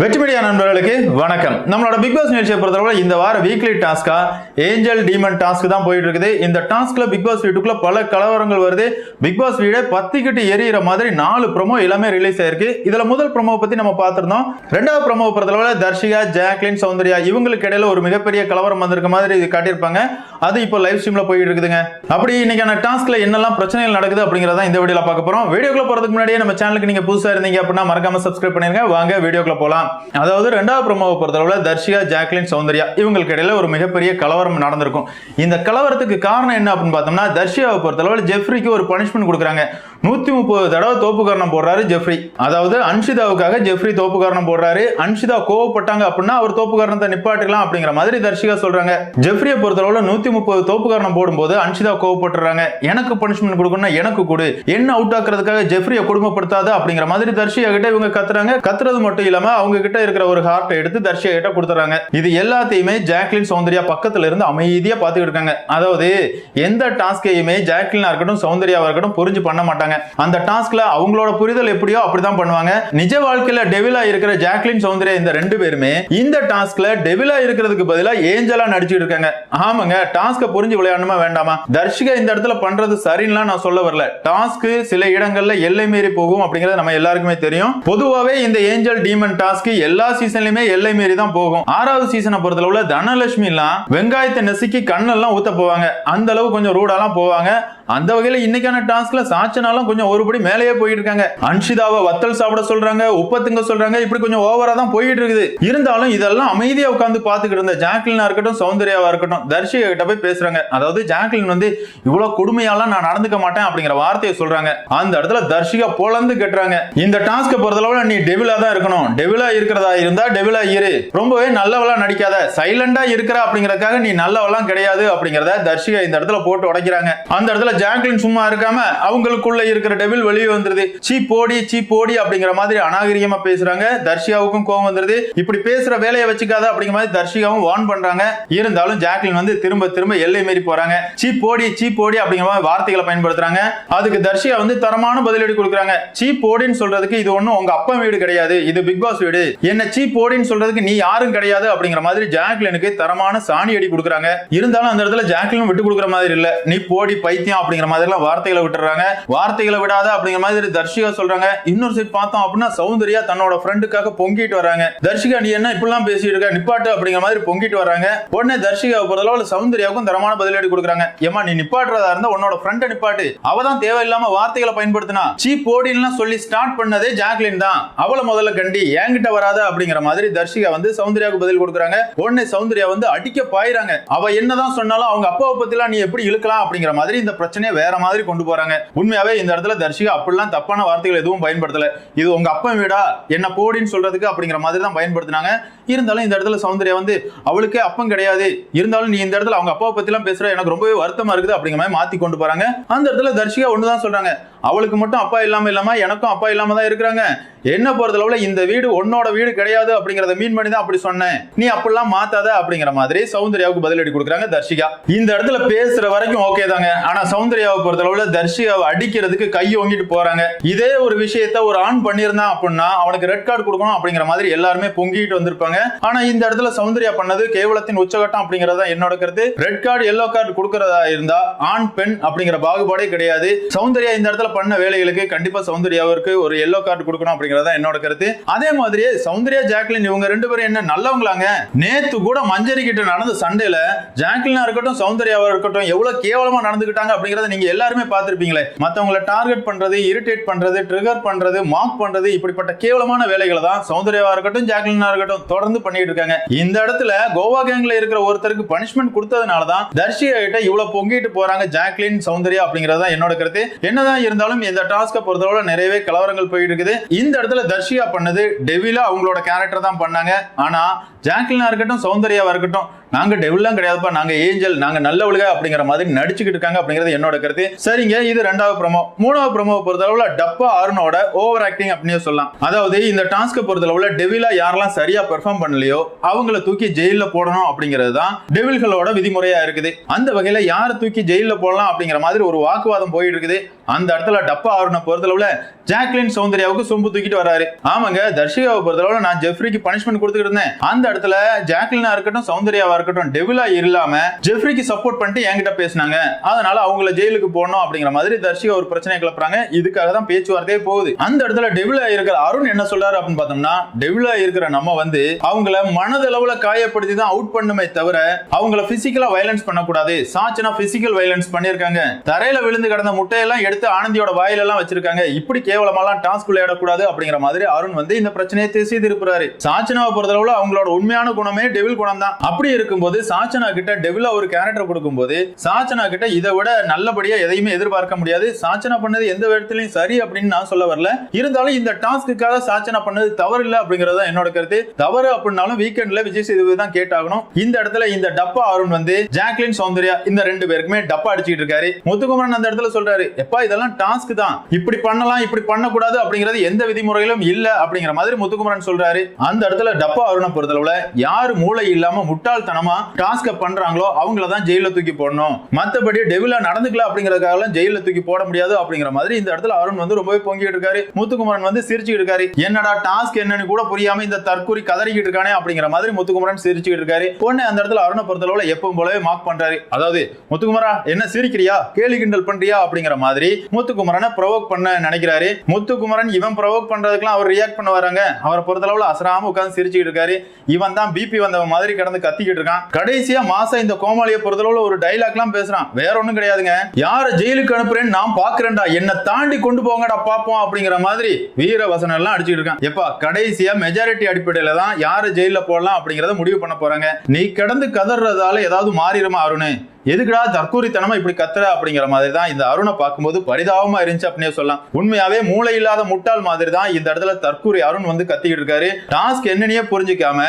வெற்றி மீடியா நண்பர்களுக்கு வணக்கம். நம்மளோட பிக் பாஸ் நிகழ்ச்சியை பொறுத்தவரை இந்த வார வீக்லி டாஸ்கா ஏஞ்சல் டீமன் டாஸ்க் தான் போயிட்டு இருக்குது இந்த டாஸ்க்ல பிக் பாஸ் வீட்டுக்குள்ள பல கலவரங்கள் வருது. பிக் பாஸ் வீடே பத்திக்கிட்டு எரியிற மாதிரி நாலு ப்ரொமோ எல்லாமே ரிலீஸ் ஆயிருக்கு. இதுல முதல் ப்ரொமோ பத்தி நம்ம பார்த்திருந்தோம். ரெண்டாவது ப்ரொமோ பொறுத்தளவுல தர்ஷிகா ஜாக்லின் சௌந்தர்யா இவங்களுக்கு இடையில ஒரு மிகப்பெரிய கலவரம் வந்திருக்க மாதிரி இது காட்டியிருப்பாங்க. அது இப்போ லைவ் ஸ்ட்ரீம்ல போயிட்டு இருக்குதுங்க அப்படி இன்னைக்கான டாஸ்க்ல என்னெல்லாம் பிரச்சனைகள் நடக்குது அப்படிங்கறத இந்த வீடியோல பார்க்க போறோம். வீடியோக்குள்ள போறதுக்கு முன்னாடியே நம்ம சேனலுக்கு நீங்க புதுசா இருந்தீங்க அப்படின்னா மறக்காம சப்ஸ்கிரைப் பண்ணிருங்க. வாங்க வீடியோக்குள்ள போலாம். அதாவது ரெண்டாவது ப்ரோமோவை பொறுத்தளவில் தர்ஷிகா ஜாக்லின் சௌந்தர்யா இவங்களுக்கு இடையில ஒரு மிகப்பெரிய கலவரம் நடந்திருக்கும். இந்த கலவரத்துக்கு காரணம் என்ன அப்படின்னு பார்த்தோம்னா தர்ஷியாவை பொறுத்தளவில் ஜெஃப்ரிக்கு ஒரு பனிஷ்மெண்ட் கொடுக்குறாங்க. நூத்தி முப்பது தடவை தோப்பு காரணம் போடுறாரு ஜெஃப்ரி. அதாவது அன்ஷிதாவுக்காக ஜெஃப்ரி தோப்பு காரணம் போடுறாரு. அன்ஷிதா கோவப்பட்டாங்க அப்படின்னா அவர் தோப்பு காரணத்தை நிப்பாட்டிக்கலாம் அப்படிங்கிற மாதிரி தர்ஷிகா சொல்றாங்க. ஜெஃப்ரியை பொறுத்தளவில் நூத்தி முப்பது தோப்பு காரணம் போடும்போது அன்ஷிதா கோவப்பட்டுறாங்க. எனக்கு பனிஷ்மெண்ட் கொடுக்கணும்னா எனக்கு கொடு. என்ன அவுட் ஆக்குறதுக்காக ஜெஃப்ரியை குடும்பப்படுத்தாத அப்படிங்கிற மாதிரி தர்ஷியா கிட்ட இவங்க கத்துறாங்க. கத்துறது மட்டும் இல்லாம அவங்க கிட்ட இருக்கிற ஒரு ஹார்ட்டை எடுத்து தர்ஷியா கிட்ட கொடுத்துறாங்க. இது எல்லாத்தையுமே ஜாக்லின் சௌந்தர்யா பக்கத்துல இருந்து அமைதியா பாத்துக்கிட்டு இருக்காங்க. அதாவது எந்த டாஸ்கையுமே ஜாக்லினா இருக்கட்டும் சௌந்தர்யாவா இருக்கட்டும் புரிஞ்சு பண்ண மாட்டாங்க. அந்த டாஸ்க்ல அவங்களோட புரிதல் எப்படியோ அப்படிதான் பண்ணுவாங்க. நிஜ வாழ்க்கையில டெவிலா இருக்கிற ஜாக்லின் சௌந்தர்யா இந்த ரெண்டு பேருமே இந்த டாஸ்க்ல டெவிலா இருக்கிறதுக்கு பதிலா ஏஞ்சலா நடிச்சிட்டு இருக்காங்க. ஆமாங்க டாஸ்க புரிஞ்சு விளையாடணுமா வேண்டாமா? தர்ஷிகா இந்த இடத்துல பண்றது சரின்னா நான் சொல்ல வரல. டாஸ்க் சில இடங்கள்ல எல்லை மீறி போகும் அப்படிங்கறது நம்ம எல்லாருக்குமே தெரியும். பொதுவாவே இந்த ஏஞ்சல் டீமன் டாஸ்க் எல்லா சீசன்லயுமே எல்லை மீறி தான் போகும். ஆறாவது சீசனை பொறுத்தளவுல தனலட்சுமி எல்லாம் வெங்காயத்தை நெசுக்கி கண்ணெல்லாம் ஊத்த போவாங்க. அந்த அளவு கொஞ்சம் ரூடாலாம் போவாங்க. அந்த வகையில இன்னைக்கான டாஸ்க்ல சாச்சனாலும் கொஞ்சம் ஒருபடி மேலேயே போயிட்டு இருக்காங்க அன்ஷிதாவை வத்தல் சாப்பிட சொல்றாங்க உப்பத்துங்க சொல்றாங்க இப்படி கொஞ்சம் ஓவரா தான் போயிட்டு இருக்குது இருந்தாலும் இதெல்லாம் அமைதியா உட்காந்து பாத்துக்கிட்டு இருந்த ஜாக்லினா இருக்கட்டும் சௌந்தர்யாவா இருக்கட்டும் தர்ஷிகா கிட்ட போய் பேசுறாங்க. அதாவது ஜாக்லின் வந்து இவ்வளவு கொடுமையாலாம் நான் நடந்துக்க மாட்டேன் அப்படிங்கிற வார்த்தையை சொல்றாங்க. அந்த இடத்துல தர்ஷிகா போலந்து கட்டுறாங்க. இந்த டாஸ்க பொறுத்தளவுல நீ டெவிலா தான் இருக்கணும். டெவிலா இருக்கிறதா இருந்தா டெவிலா இரு. ரொம்பவே நல்லவளா நடிக்காத சைலண்டா இருக்கிற அப்படிங்கறதுக்காக நீ நல்லவெல்லாம் கிடையாது அப்படிங்கறத தர்ஷிகா இந்த இடத்துல போட்டு உடைக்கிறாங்க. அந்த இடத்துல ஜாக்லின் சும்மா இருக்காம அவங்களுக்குள்ள இருக்கிற டெவில் வெளியே வந்துருது. சீ போடி சீ போடி அப்படிங்கிற மாதிரி அநாகரிகமா பேசுறாங்க. தர்ஷிகாவுக்கும் கோவம் வந்துருது. இப்படி பேசுற வேலையை வச்சுக்காத அப்படிங்கிற மாதிரி தர்ஷிகாவும் வார்ன் பண்றாங்க. இருந்தாலும் ஜாக்லின் வந்து திரும்ப திரும்ப எல்லை மீறி போறாங்க. சீ போடி சீ போடி அப்படிங்கிற மாதிரி வார்த்தைகளை பயன்படுத்துறாங்க. அதுக்கு தர்ஷிகா வந்து தரமான பதிலடி கொடுக்குறாங்க. சீ போடின்னு சொல்றதுக்கு இது ஒண்ணும் உங்க அப்பா வீடு கிடையாது. இது பிக் பாஸ் வீடு. என்ன சீ போடின்னு சொல்றதுக்கு நீ யாரும் கிடையாது அப்படிங்கிற மாதிரி ஜாக்லினுக்கு தரமான சாணி அடி கொடுக்குறாங்க. இருந்தாலும் அந்த இடத்துல ஜாக்லின் விட்டு கொடுக்குற மாதிரி இல்ல. நீ போடி பைத்தியம் அப்படிங்கிற மாதிரி எல்லாம் வார்த்தைகளை விட்டுறாங்க. வார்த்தைகளை விடாத அப்படிங்கிற மாதிரி தர்ஷிகா சொல்றாங்க. இன்னொரு சைட் பார்த்தோம் அப்படின்னா சௌந்தர்யா தன்னோட ஃப்ரெண்டுக்காக பொங்கிட்டு வராங்க. தர்ஷிகா நீ என்ன இப்படிலாம் பேசிட்டு இருக்க? நிப்பாட்டு அப்படிங்கிற மாதிரி பொங்கிட்டு வராங்க. உடனே தர்ஷிகா பொறுத்தளவு சௌந்தர்யாவுக்கும் தரமான பதிலடி கொடுக்குறாங்க. ஏமா நீ நிப்பாட்டுறதா இருந்தா உன்னோட ஃப்ரெண்டை நிப்பாட்டு. அவ தான் தேவையில்லாம வார்த்தைகளை பயன்படுத்தினா. சீ போடின்லாம் சொல்லி ஸ்டார்ட் பண்ணதே ஜாக்லின் தான். அவளை முதல்ல கண்டி என்கிட்ட வராத அப்படிங்கிற மாதிரி தர்ஷிகா வந்து சௌந்தர்யாவுக்கு பதில் கொடுக்குறாங்க. உடனே சௌந்தர்யா வந்து அடிக்க பாயிறாங்க. அவ என்னதான் சொன்னாலும் அவங்க அப்பாவை பத்திலாம் நீ எப்படி இழுக்கலாம் அப்படிங்கிற மாதிரி இந்த பிரச்சனை பிரச்சனையை வேற மாதிரி கொண்டு போறாங்க. உண்மையாவே இந்த இடத்துல தர்ஷிகா அப்படிலாம் தப்பான வார்த்தைகள் எதுவும் பயன்படுத்தல. இது உங்க அப்பன் வீடா என்ன போடின்னு சொல்றதுக்கு அப்படிங்கிற மாதிரி தான் பயன்படுத்தினாங்க. இருந்தாலும் இந்த இடத்துல சௌந்தர்யா வந்து அவளுக்கே அப்பம் கிடையாது. இருந்தாலும் நீ இந்த இடத்துல அவங்க அப்பாவை பத்திலாம் பேசுற எனக்கு ரொம்பவே வருத்தமா இருக்குது அப்படிங்கிற மாதிரி மாத்தி கொண்டு போறாங்க. அந்த இடத்துல தர்ஷிகா ஒண்ணுதான் சொல்றாங்க. அவளுக்கு மட்டும் அப்பா இல்லாமல் இல்லாம எனக்கும் அப்பா இல்லாமல் தான் இருக்கிறாங்க. என்ன பொறுத்தளவில் இந்த வீடு உன்னோட வீடு கிடையாது அப்படிங்கறத மீன் பண்ணி தான் அப்படி சொன்னேன். நீ அப்படிலாம் மாத்தாத அப்படிங்கிற மாதிரி சௌந்தர்யாவுக்கு பதிலடி கொடுக்குறாங்க தர்ஷிகா. இந்த இடத்துல பேசுற வரைக்கும் ஓகே தாங்க. ஆனா சௌந்தர்யாவை பொறுத்தளவில் தர்ஷிகாவை அடிக்கிறதுக்கு கை ஓங்கிட்டு போறாங்க. இதே ஒரு விஷயத்த ஒரு ஆண் பண்ணியிருந்தான் அப்படின்னா அவனுக்கு ரெட் கார்டு கொடுக்கணும் அப்படிங்கிற மாதிரி எல்லாருமே பொங்கிட்டு வந்திருப்பாங்க. ஆனா இந்த இடத்துல சௌந்தர்யா பண்ணது கேவலத்தின் உச்சகட்டம் அப்படிங்கறதா என்னோட கருத்து. ரெட் கார்டு எல்லோ கார்டு கொடுக்கறதா இருந்தா ஆண் பெண் அப்படிங்கிற பாகுபாடே கிடையாது. சௌந்தர்யா இந்த இடத்துல பண்ண வேலைகளுக்கு கண்டிப்பா சௌந்தர்யாவிற்கு ஒரு எல்லோ கார்டு கொடுக்கணும் அப்படிங்கறத என்னோட கருத்து. அதே மாதிரி சௌந்தர்யா ஜாக்லின் இவங்க ரெண்டு பேரும் என்ன நல்லவங்களாங்க? நேத்து கூட மஞ்சரி கிட்ட நடந்த சண்டையில ஜாக்லினா இருக்கட்டும் சௌந்தர்யாவா இருக்கட்டும் எவ்வளவு கேவலமா நடந்துகிட்டாங்க அப்படிங்கறத நீங்க எல்லாருமே பார்த்திருப்பீங்களே. மத்தவங்களை டார்கெட் பண்றது இரிட்டேட் பண்றது ட்ரிகர் பண்றது மார்க் பண்றது இப்படிப்பட்ட கேவலமான வேலைகளை தான் சௌந்தர்யாவா இருக்கட்டும் ஜாக்லினா இருக்கட்டும் தொடர்ந்து பண்ணிட்டு இருக்காங்க. இந்த இடத்துல கோவா கேங்ல இருக்கிற ஒருத்தருக்கு பனிஷ்மெண்ட் கொடுத்ததுனால தான் தர்ஷியா கிட்ட இவ்வளவு பொங்கிட்டு போறாங்க ஜாக்லின் சௌந்தர்யா அப்படிங்கறத என்னோட கருத்து. என்னதான் இருந்தாலும் இருந்தாலும் இந்த டாஸ்கை பொறுத்தளவுல நிறையவே கலவரங்கள் போயிட்டு இருக்குது இந்த இடத்துல தர்ஷியா பண்ணது டெவிலா அவங்களோட கேரக்டர் தான் பண்ணாங்க. ஆனா ஜாக்லினா இருக்கட்டும் சௌந்தர்யாவா இருக்கட்டும் நாங்கள் டெவில்லாம் கிடையாதுப்பா. நாங்கள் ஏஞ்சல் நாங்கள் நல்லவளுக அப்படிங்கிற மாதிரி நடிச்சுக்கிட்டு இருக்காங்க அப்படிங்கிறது என்னோட கருத்து. சரிங்க இது ரெண்டாவது ப்ரோமோ மூணாவது ப்ரோமோ பொறுத்தளவுல டப்பா அருணோட ஓவர் ஆக்டிங் அப்படின்னு சொல்லலாம். அதாவது இந்த டாஸ்க்கை பொறுத்தளவுல டெவிலா யாரெல்லாம் சரியா பெர்ஃபார்ம் பண்ணலையோ அவங்கள தூக்கி ஜெயிலில் போடணும் அப்படிங்கிறது தான் டெவில்களோட விதிமுறையா இருக்குது. அந்த வகையில யாரை தூக்கி ஜெயிலில் போடலாம் அப்படிங்கிற மாதிரி ஒரு வாக்குவாதம் போயிட்டு இருக்குது. அந்த இடத்துல டப்பா அருணை பொறுத்தளவுல ஜாக்லின் சௌந்தர்யாவுக்கு சொம்பு தூக்கிட்டு வராரு. ஆமாங்க தர்ஷிகாவை பொறுத்தளவுல நான் ஜெஃப்ரிக்கு பனிஷ்மெண்ட் கொடுத்துட்டு இருந்தேன். அந்த இடத்துல ஜாக்லினா இருக்கட்டும் சௌந்தர்யாவா இருக்கட்டும் டெவிலா இல்லாம ஜெஃப்ரிக்கு சப்போர்ட் பண்ணிட்டு என்கிட்ட பேசினாங்க. அதனால அவங்கள ஜெயிலுக்கு போடணும் அப்படிங்கிற மாதிரி தர்ஷிகா ஒரு பிரச்சனை கிளப்புறாங்க. இதுக்காக தான் பேச்சுவார்த்தையே போகுது. அந்த இடத்துல டெவிலா இருக்கிற அருண் என்ன சொல்றாரு அப்படின்னு பார்த்தோம்னா டெவிலா இருக்கிற நம்ம வந்து அவங்கள மனதளவுல காயப்படுத்தி தான் அவுட் பண்ணுமே தவிர அவங்கள பிசிக்கலா வயலன்ஸ் பண்ணக்கூடாது. சாச்சனா பிசிக்கல் வயலன்ஸ் பண்ணிருக்காங்க தரையில விழுந்து கிடந்த முட்டையெல்லாம் எடுத்து ஆனந்தியோட வாயில எல்லாம் வச்சிருக்காங்க. இப்படி கேவலமாலாம் டாஸ்க் விளையாடக்கூடாது அப்படிங்கிற மாதிரி அருண் வந்து இந்த பிரச்சனையை திசை திருப்புறாரு. சாச்சனாவை பொறுத்தளவுல அவங்களோட உண்மையான குணமே டெவில் குணம் தான் அப்படி இருக்கும்போது சாச்சனா கிட்ட டெவிலா ஒரு கேரக்டர் கொடுக்கும்போது சாச்சனா கிட்ட இதை விட நல்லபடியா எதையுமே எதிர்பார்க்க முடியாது. சாச்சனா பண்ணது எந்த விதத்திலையும் சரி அப்படின்னு நான் சொல்ல வரல. இருந்தாலும் இந்த டாஸ்க்குக்காக சாச்சனா பண்ணது தவறு இல்லை அப்படிங்கறது என்னோட கருத்து. தவறு அப்படின்னாலும் வீக்கெண்ட்ல விஜய் சேதுபதி தான் கேட்டாகணும். இந்த இடத்துல இந்த டப்பா அருண் வந்து ஜாக்லின் சௌந்தர்யா இந்த ரெண்டு பேருக்குமே டப்பா அடிச்சுட்டு இருக்காரு. முத்துக்குமரன் அந்த இடத்துல சொல்றாரு எப்பா இதெல்லாம் டாஸ்க் தான். இப்படி பண்ணலாம் இப்படி பண்ணக்கூடாது அப்படிங்கிறது எந்த விதிமுறையிலும் இல்ல அப்படிங்கிற மாதிரி முத்துக்குமரன் சொல்றாரு. அந்த இடத்துல டப்பா அருணை பொறுத்தளவுல யாரு மூளை இல்லாம முட்டாள்தனம் டாஸ்க பண்றாங்களோ அவங்கள தான் ஜெயில தூக்கி போடணும். மத்தபடி டெவிலா நடந்துக்கல அப்படிங்கறதுக்காக ஜெயில தூக்கி போட முடியாது அப்படிங்கிற மாதிரி இந்த இடத்துல அருண் வந்து ரொம்பவே பொங்கிட்டு இருக்காரு. முத்துக்குமரன் வந்து சிரிச்சுக்கிட்டு இருக்காரு. என்னடா டாஸ்க் என்னன்னு கூட புரியாம இந்த தற்கூரி கதறிக்கிட்டு இருக்கானே அப்படிங்கிற மாதிரி முத்துக்குமரன் சிரிச்சுக்கிட்டு இருக்காரு. பொண்ணு அந்த இடத்துல அருணை பொறுத்தளவுல எப்பவும் போலவே மார்க் பண்றாரு. அதாவது முத்துக்குமரா என்ன சிரிக்கிறியா? கேலி கிண்டல் பண்றியா? அப்படிங்கிற மாதிரி முத்துக்குமரனை ப்ரொவோக் பண்ண நினைக்கிறாரு. முத்துக்குமரன் இவன் ப்ரொவோக் பண்றதுக்குலாம் அவர் ரியாக்ட் பண்ண வராங்க. அவரை பொறுத்தளவுல அசராம உட்காந்து சிரிச்சுக்கிட்டு இருக்காரு. இவன் தான் பிபி வந்தவன் மாதிரி கடந்து கத்திக்கிட்டு இருக்கான். கடைசியா மாசம் இந்த கோமாளியை பொறுத்தளவுல ஒரு டைலாக்லாம் பேசுறான். வேற ஒண்ணும் கிடையாதுங்க. யார ஜெயிலுக்கு அனுப்புறேன்னு நான் பாக்குறேன்டா என்ன தாண்டி கொண்டு போங்கடா பாப்போம் அப்படிங்கிற மாதிரி வீர வசனம் எல்லாம் அடிச்சுட்டு இருக்கான். எப்பா கடைசியா மெஜாரிட்டி அடிப்படையில தான் யாரு ஜெயில போடலாம் அப்படிங்கறத முடிவு பண்ண போறாங்க. நீ கிடந்து கதறதால ஏதாவது மாறிடுமா அருணு? எதுக்குடா தற்கூரித்தனமா இப்படி கத்துற அப்படிங்கிற மாதிரி தான் இந்த அருணை பார்க்கும்போது பரிதாபமா இருந்துச்சு அப்படின்னே சொல்லலாம். உண்மையாவே மூளை இல்லாத முட்டாள் மாதிரி தான் இந்த இடத்துல தற்கூரி அருண் வந்து கத்திக்கிட்டு இருக்காரு. டாஸ்க் என்னன்னே புரிஞ்சுக்காம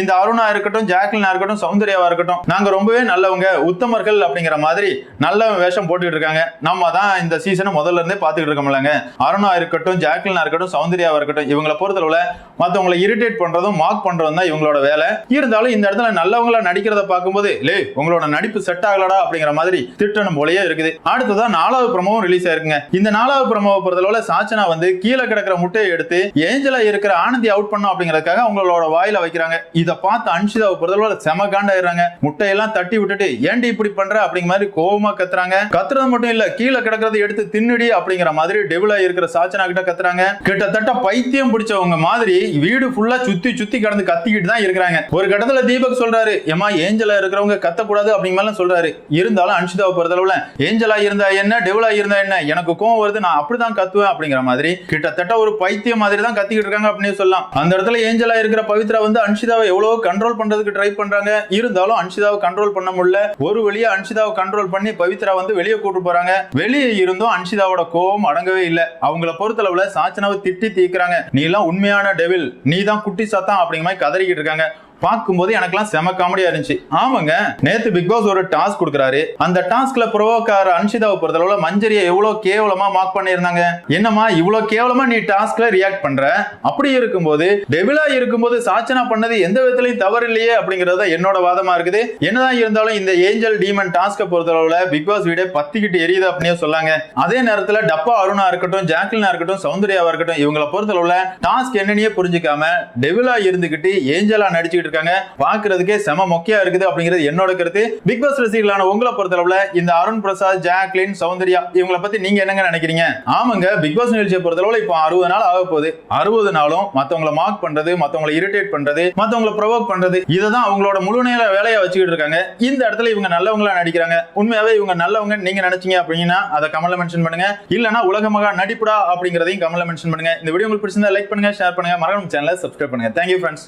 இந்த அருணா இருக்கட்டும் ஜாக்லினா இருக்கட்டும் சௌந்தர்யாவா இருக்கட்டும். நாங்க ரொம்பவே நல்லவங்க உத்தமர்கள் அப்படிங்கிற மாதிரி நல்ல வேஷம் போட்டுக்கிட்டு இருக்காங்க. நம்ம தான் இந்த சீசனை முதல்ல இருந்தே பார்த்துக்கிட்டு இருக்கோம்லங்க அருணா இருக்கட்டும் ஜாக்லினா இருக்கட்டும் சௌந்தர்யாவா இருக்கட்டும் இவங்களை பொறுத்தளவுல மற்றவங்களை இரிட்டேட் பண்றதும் மார்க் பண்றதும் தான் இவங்களோட வேலை. இருந்தாலும் இந்த இடத்துல நல்லவங்களா நடிக்கிறத பார்க்கும்போது லே உங்களோட நடிப்பு செட் ஆகலடா அப்படிங்கிற மாதிரி திட்டணும் போலயே இருக்குது. அடுத்ததான் நாலாவது ப்ரமோவும் ரிலீஸ் ஆயிருக்குங்க. இந்த நாலாவது ப்ரமோவை பொறுத்தளவுல சாச்சனா வந்து கீழே கிடக்கிற முட்டையை எடுத்து ஏஞ்சலா இருக்கிற ஆனந்தி அவுட் பண்ணும் அப்படிங்கறதுக்காக அவங்களோட வாயில வைக்கிறாங்க. இதை பார்த்து அன்ஷிதாவை பொறுத்தளவுல செம காண்டாயிடுறாங்க. முட்டையெல்லாம் தட்டி விட்டுட்டு ஏன்டி இப்படி பண்ற? அப்படிங்கிற மாதிரி கோவமா கத்துறாங்க. கத்துறது மட்டும் இல்ல கீழே கிடக்கிறத எடுத்து தின்னுடி அப்படிங்கிற மாதிரி டெவிலா இருக்கிற சாச்சனா கிட்ட கத்துறாங்க. கிட்டத்தட்ட பைத்தியம் பிடிச்சவங்க மாதிரி வீடு ஃபுல்லா சுத்தி சுத்தி கடந்து கத்திக்கிட்டு தான் இருக்கிறாங்க. ஒரு கட்டத்துல தீபக் சொல்றாரு ஏமா ஏஞ்சலா இருக்கிறவங்க கத்தக்கூடாது அப்படிங்கிற மாதிரி சொல்றாரு. இருந்தாலும் அன்ஷிதாவை பொறுத்தளவுல ஏஞ்சலா இருந்தா என்ன? டெவிலா இருந்தா என்ன? எனக்கு கோவம் வருது நான் அப்படிதான் கத்துவேன் அப்படிங்கிற மாதிரி கிட்டத்தட்ட ஒரு பைத்தியம் மாதிரி தான் கத்திக்கிட்டு இருக்காங்க அப்படின்னு சொல்லலாம். அந்த இடத்துல ஏஞ்சலா இருக்கிற பவித்ரா வந்து அன்ஷிதாவை எவ்வளவு கண்ட்ரோல் பண்றதுக்கு ட்ரை பண்றாங்க. இருந்தாலும் அன்ஷிதாவை கண்ட்ரோல் பண்ண முடியல. ஒரு வழியா அன்ஷிதாவை கண்ட்ரோல் பண்ணி பவித்ரா வந்து வெளியே கூட்டு போறாங்க. வெளியே இருந்தும் அன்ஷிதாவோட கோபம் அடங்கவே இல்லை. அவங்கள பொறுத்தளவுல சாச்சனாவை திட்டி தீக்குறாங்க. நீ எல்லாம் உண்மையான டெவில் நீ தான் குட்டி சாத்தான் அப்படிங்கிற மாதிரி கதறிக்கிட்டு இருக்காங்க. பார்க்கும்போது எனக்கெல்லாம் செம காமெடியா இருந்துச்சு. ஆமாங்க நேத்து பிக் பாஸ் ஒரு டாஸ்க் கொடுக்குறாரு. அந்த டாஸ்க்ல ப்ரோவோக்கார அன்ஷிதாவை பொறுத்தளவுல மஞ்சரியை எவ்வளவு கேவலமா மார்க் பண்ணியிருந்தாங்க. என்னமா இவ்வளவு கேவலமா நீ டாஸ்க்ல ரியாக்ட் பண்ற? அப்படி இருக்கும்போது டெபிலா இருக்கும்போது சாச்சனா பண்ணது எந்த விதத்திலையும் தவறு இல்லையே அப்படிங்கறது தான் என்னோட வாதமா இருக்குது. என்னதான் இருந்தாலும் இந்த ஏஞ்சல் டீமன் டாஸ்க பொறுத்தளவுல பிக் பாஸ் வீடே பத்திக்கிட்டு எரியுது அப்படின்னே சொல்லாங்க. அதே நேரத்துல டப்பா அருணா இருக்கட்டும் ஜாக்லினா இருக்கட்டும் சௌந்தர்யாவா இருக்கட்டும் இவங்களை பொறுத்தளவுல டாஸ்க் என்னன்னே புரிஞ்சுக்காம டெவிலா இருந்துகிட்டு ஏஞ்சலா நடிச்சுக்கிட்டு இருக்காங்க பாக்குறதுக்கே செம மொக்கையா இருக்குது அப்படிங்கிறது என்னோட கருத்து. பிக் பாஸ் ரசிகர்களான உங்களை பொறுத்தளவுல இந்த அருண் பிரசாத் ஜாக்லின் சௌந்தர்யா இவங்கள பத்தி நீங்க என்னங்க நினைக்கிறீங்க? ஆமாங்க பிக் பாஸ் நிகழ்ச்சியை பொறுத்தளவுல இப்போ அறுபது நாள் ஆக போகுது. அறுபது நாளும் மத்தவங்களை மார்க் பண்றது மத்தவங்களை இரிட்டேட் பண்றது மத்தவங்களை ப்ரொவோக் பண்றது இதுதான் அவங்களோட முழு நேர வேலையா வச்சுக்கிட்டு இருக்காங்க. இந்த இடத்துல இவங்க நல்லவங்களா நடிக்கிறாங்க. உண்மையாவே இவங்க நல்லவங்க நீங்க நினைச்சீங்க அப்படின்னா அதை கமல மென்ஷன் பண்ணுங்க. இல்லனா உலகமாக நடிப்புடா அப்படிங்கறதையும் கமல மென்ஷன் பண்ணுங்க. இந்த வீடியோ உங்களுக்கு பிடிச்சிருந்தா லைக் பண்ணுங்க ஷேர் பண்ணுங்க. மறக்காம சேனலை சப்ஸ்கிரைப் பண்ணுங்க. Thank you friends